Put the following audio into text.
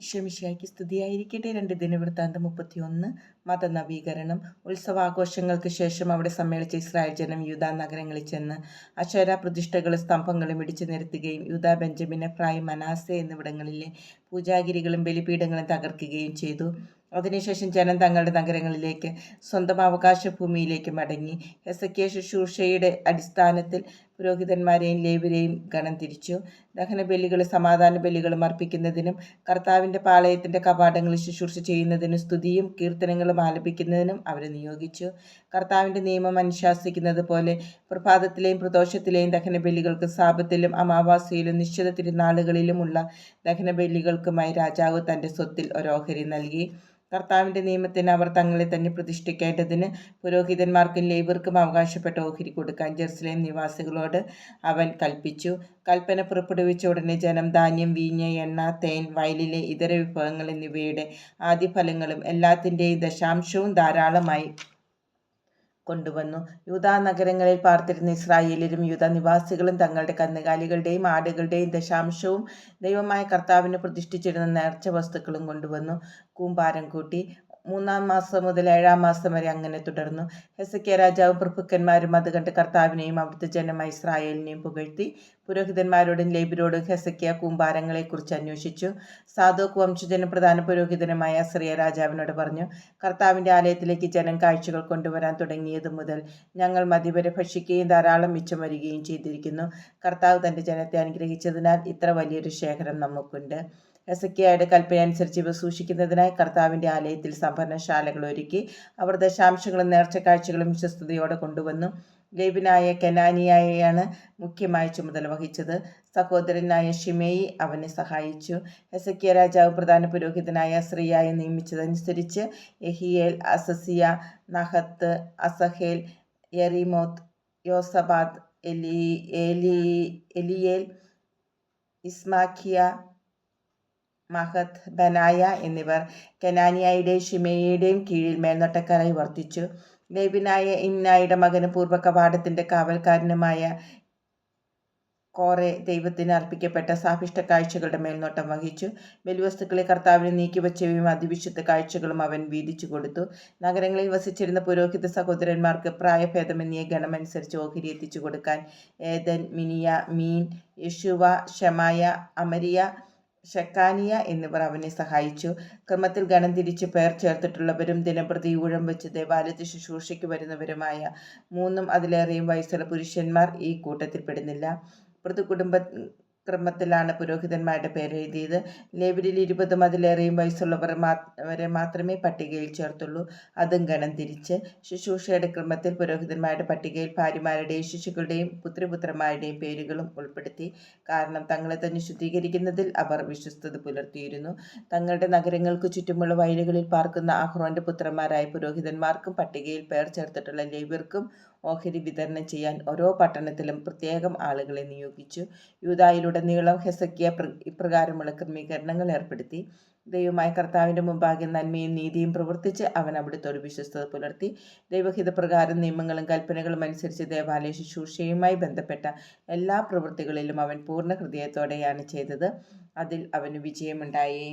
ഈശോമിശിഹായ്ക്ക് സ്തുതിയായിരിക്കട്ടെ. രണ്ട് ദിനവൃത്താന്തം മുപ്പത്തിയൊന്ന് മതനവീകരണം. ഉത്സവാഘോഷങ്ങൾക്ക് ശേഷം അവിടെ സമ്മേളിച്ച ഇസ്രായേൽ ജനം യൂത നഗരങ്ങളിൽ ചെന്ന് അക്ഷര പ്രതിഷ്ഠകളും സ്തംഭങ്ങളും ഇടിച്ചു നിരത്തുകയും യൂത ബെഞ്ചമിൻ എഫ്രായിം മനാസെ എന്നിവിടങ്ങളിലെ പൂജാഗിരികളും ബലിപീഠങ്ങളും തകർക്കുകയും ചെയ്തു. അതിനുശേഷം ജനം തങ്ങളുടെ നഗരങ്ങളിലേക്ക് സ്വന്തം അവകാശ ഭൂമിയിലേക്ക് മടങ്ങി. ഹെസക്കിയ ശുശ്രൂഷയുടെ അടിസ്ഥാനത്തിൽ പുരോഹിതന്മാരെയും ലേവരെയും ഗണം തിരിച്ചു. ദഹനബലികളും സമാധാന ബലികളും അർപ്പിക്കുന്നതിനും കർത്താവിന്റെ പാളയത്തിന്റെ കപാടങ്ങൾ ശുശ്രൂഷ ചെയ്യുന്നതിനും സ്തുതിയും കീർത്തനങ്ങളും ആലപിക്കുന്നതിനും അവരെ നിയോഗിച്ചു. കർത്താവിന്റെ നിയമം അനുശാസിക്കുന്നത് പോലെ പ്രഭാതത്തിലെയും പ്രദോഷത്തിലെയും ദഹനബലികൾക്ക് സാപത്തിലും അമാവാസിയിലും നിശ്ചിത തിരുനാളുകളിലുമുള്ള ദഹനബലികൾക്കുമായി രാജാവ് തന്റെ സ്വത്തിൽ ഒരോഹരി നൽകി. കർത്താവിന്റെ നിയമത്തിന് അവർ തങ്ങളെ തന്നെ പ്രതിഷ്ഠിക്കേണ്ടതിന് പുരോഹിതന്മാർക്കും ലേബർക്കും അവകാശപ്പെട്ട ഓഹരി കൊടുക്കാൻ ജെറുസലേം നിവാസികളോട് അവൻ കൽപ്പിച്ചു. കൽപ്പന പുറപ്പെടുവിച്ച ഉടനെ ജനം ധാന്യം വീഞ്ഞ് എണ്ണ തേൻ വയലിലെ ഇതര വിഭവങ്ങൾ എന്നിവയുടെ ആദ്യഫലങ്ങളും എല്ലാത്തിന്റെയും ദശാംശവും ധാരാളമായി. കൊണ്ടുവന്നു. യൂതാ നഗരങ്ങളിൽ പാർത്തിരുന്ന ഇസ്രായേലരും യൂത നിവാസികളും തങ്ങളുടെ കന്നുകാലികളുടെയും ആടുകളുടെയും ദശാംശവും ദൈവമായ കർത്താവിന് പ്രതിഷ്ഠിച്ചിരുന്ന നേർച്ച വസ്തുക്കളും കൊണ്ടുവന്നു. കൂമ്പാരം കൂട്ടി മൂന്നാം മാസം മുതൽ ഏഴാം മാസം വരെ അങ്ങനെ തുടർന്നു. ഹെസക്കിയ രാജാവും പ്രഭുക്കന്മാരും അത് കണ്ട് കർത്താവിനെയും അവിടുത്തെ ജനമായ ഇസ്രായേലിനെയും പുകഴ്ത്തി. പുരോഹിതന്മാരോടും ലേബിരോടും ഹെസക്കിയ കൂമ്പാരങ്ങളെക്കുറിച്ച് അന്വേഷിച്ചു. സാധോക്ക് വംശജന പ്രധാന പുരോഹിതനുമായ സ്ത്രീയ രാജാവിനോട് പറഞ്ഞു കർത്താവിന്റെ ആലയത്തിലേക്ക് ജനം കാഴ്ചകൾ കൊണ്ടുവരാൻ തുടങ്ങിയത് മുതൽ ഞങ്ങൾ മതിവരെ ഭക്ഷിക്കുകയും ധാരാളം മിച്ചം വരികയും ചെയ്തിരിക്കുന്നു. കർത്താവ് തന്റെ ജനത്തെ അനുഗ്രഹിച്ചതിനാൽ ഇത്ര വലിയൊരു ശേഖരം നമുക്കുണ്ട്. എസക്കിയായുടെ കൽപ്പനയനുസരിച്ച് ഇവ സൂക്ഷിക്കുന്നതിനായി കർത്താവിന്റെ ആലയത്തിൽ സംഭരണശാലകൾ ഒരുക്കി അവർ ദശാംശങ്ങളും നേർച്ചക്കാഴ്ചകളും വിശ്വസ്തയോടെ കൊണ്ടുവന്നു. ലേബിനായ കെനാനിയായാണ് മുഖ്യമായി ചുമതല വഹിച്ചത്. സഹോദരനായ ഷിമേയി അവനെ സഹായിച്ചു. എസക്കിയ രാജാവ് പ്രധാന പുരോഹിതനായ ശ്രീയായി നിയമിച്ചതനുസരിച്ച് എഹിയേൽ അസസിയ നഹത്ത് അസഹേൽ എറിമോത്ത് യോസബാദ് എലി എലി എലിയേൽ ഇസ്മാഖിയ മഹത് ബനായ എന്നിവർ കെനാനിയയുടെ ഷിമയുടെയും കീഴിൽ മേൽനോട്ടക്കാരായി വർത്തിച്ചു. ലേബിനായ ഇന്നായുടെ മകനും പൂർവ കവാടത്തിന്റെ കാവൽക്കാരനുമായ കോറെ ദൈവത്തിന് അർപ്പിക്കപ്പെട്ട സാഭിഷ്ട കാഴ്ചകളുടെ മേൽനോട്ടം വഹിച്ചു. ബലിവസ്തുക്കളെ കർത്താവിന് നീക്കിവച്ചവയും അതിവിശുദ്ധ കാഴ്ചകളും അവൻ വീതിച്ചു കൊടുത്തു. നഗരങ്ങളിൽ വസിച്ചിരുന്ന പുരോഹിത സഹോദരന്മാർക്ക് പ്രായഭേദമെന്നിയ ഗണമനുസരിച്ച് ഓഹരി എത്തിച്ചു കൊടുക്കാൻ ഏതൻ മിനിയ മീൻ യശുവ ഷമായ അമരിയ ഷക്കാനിയ എന്നിവർ അവനെ സഹായിച്ചു. ക്രമത്തിൽ ഗണം തിരിച്ച് പേർ ചേർത്തിട്ടുള്ളവരും ദിനപ്രതി ഊഴം വെച്ച് ദേവാലയത്തിൽ ശുശ്രൂഷയ്ക്ക് വരുന്നവരുമായ മൂന്നും അതിലേറെയും വയസ്സുള്ള പുരുഷന്മാർ ഈ കൂട്ടത്തിൽ പെടുന്നില്ല കൂട്ടത്തിൽപ്പെടുന്നില്ല. കുടുംബ ക്രമത്തിലാണ് പുരോഹിതന്മാരുടെ പേരെഴുതിയത് ലേബിരിൽ ഇരുപതും അതിലേറെയും വയസ്സുള്ളവർ വരെ മാത്രമേ പട്ടികയിൽ ചേർത്തുള്ളൂ. അതും ഗണം തിരിച്ച്. ശുശ്രൂഷയുടെ ക്രമത്തിൽ പുരോഹിതന്മാരുടെ പട്ടികയിൽ ഭാര്യമാരുടെയും ശിശുക്കളുടെയും പുത്രിപുത്രന്മാരുടെയും പേരുകളും ഉൾപ്പെടുത്തി. കാരണം തങ്ങളെ തന്നെ ശുദ്ധീകരിക്കുന്നതിൽ അവർ വിശ്വസ്തത പുലർത്തിയിരുന്നു. തങ്ങളുടെ നഗരങ്ങൾക്ക് ചുറ്റുമുള്ള വയലുകളിൽ പാർക്കുന്ന അഹ്റോന്റെ പുത്രന്മാരായ പുരോഹിതന്മാർക്കും പട്ടികയിൽ പേർ ചേർത്തിട്ടുള്ള ലേവ്യർക്കും ഓഹരി വിതരണം ചെയ്യാൻ ഓരോ പട്ടണത്തിലും പ്രത്യേകം ആളുകളെ നിയോഗിച്ചു. യൂതായിലുടനീളം ഹെസക്കിയ ഇപ്രകാരമുള്ള ക്രമീകരണങ്ങൾ ഏർപ്പെടുത്തി. ദൈവമായ കർത്താവിന്റെ മുമ്പാകെ നന്മയും നീതിയും പ്രവർത്തിച്ച് അവൻ അവിടുത്തോട് വിശ്വസ്തത പുലർത്തി. ദൈവഹിതപ്രകാരം നിയമങ്ങളും കൽപ്പനകളും അനുസരിച്ച് ദേവാലയ ശുശ്രൂഷയുമായി ബന്ധപ്പെട്ട എല്ലാ പ്രവൃത്തികളിലും അവൻ പൂർണ ഹൃദയത്തോടെയാണ് ചെയ്തത്. അതിൽ അവന് വിജയമുണ്ടായി.